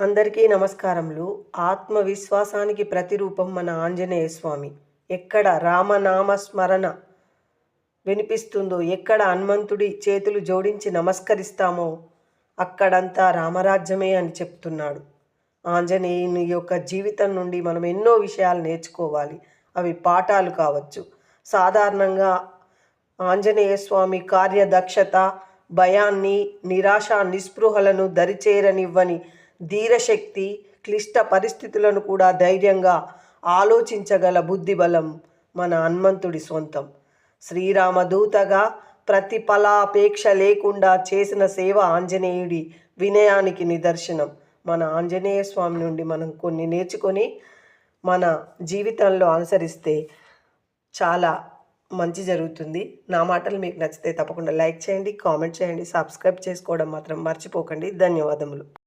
అందరికీ నమస్కారములు. ఆత్మవిశ్వాసానికి ప్రతిరూపం మన ఆంజనేయ స్వామి. ఎక్కడ రామనామ స్మరణ వినిపిస్తుందో ఎక్కడ హనుమంతుడి చేతులు జోడించి నమస్కరిస్తామో అక్కడంతా రామరాజ్యమే అని చెప్తున్నాడు. ఆంజనేయుని యొక్క జీవితం నుండి మనం ఎన్నో విషయాలు నేర్చుకోవాలి. అవి పాఠాలు కావచ్చు. సాధారణంగా ఆంజనేయ స్వామి కార్యదక్షత భయాన్ని నిరాశ నిస్పృహలను దరిచేరనివ్వని ధీరశక్తి క్లిష్ట పరిస్థితులను కూడా ధైర్యంగా ఆలోచించగల బుద్ధిబలం మన హనుమంతుడి సొంతం శ్రీరామదూతగా ప్రతిఫలాపేక్ష లేకుండా చేసిన సేవ ఆంజనేయుడి వినయానికి నిదర్శనం. మన ఆంజనేయ స్వామి నుండి మనం కొన్ని నేర్చుకొని మన జీవితంలో అనుసరిస్తే చాలా మంచి జరుగుతుంది. నా మాటలు మీకు నచ్చితే తప్పకుండా లైక్ చేయండి కామెంట్ చేయండి సబ్స్క్రైబ్ చేసుకోవడం మాత్రం మర్చిపోకండి. ధన్యవాదములు.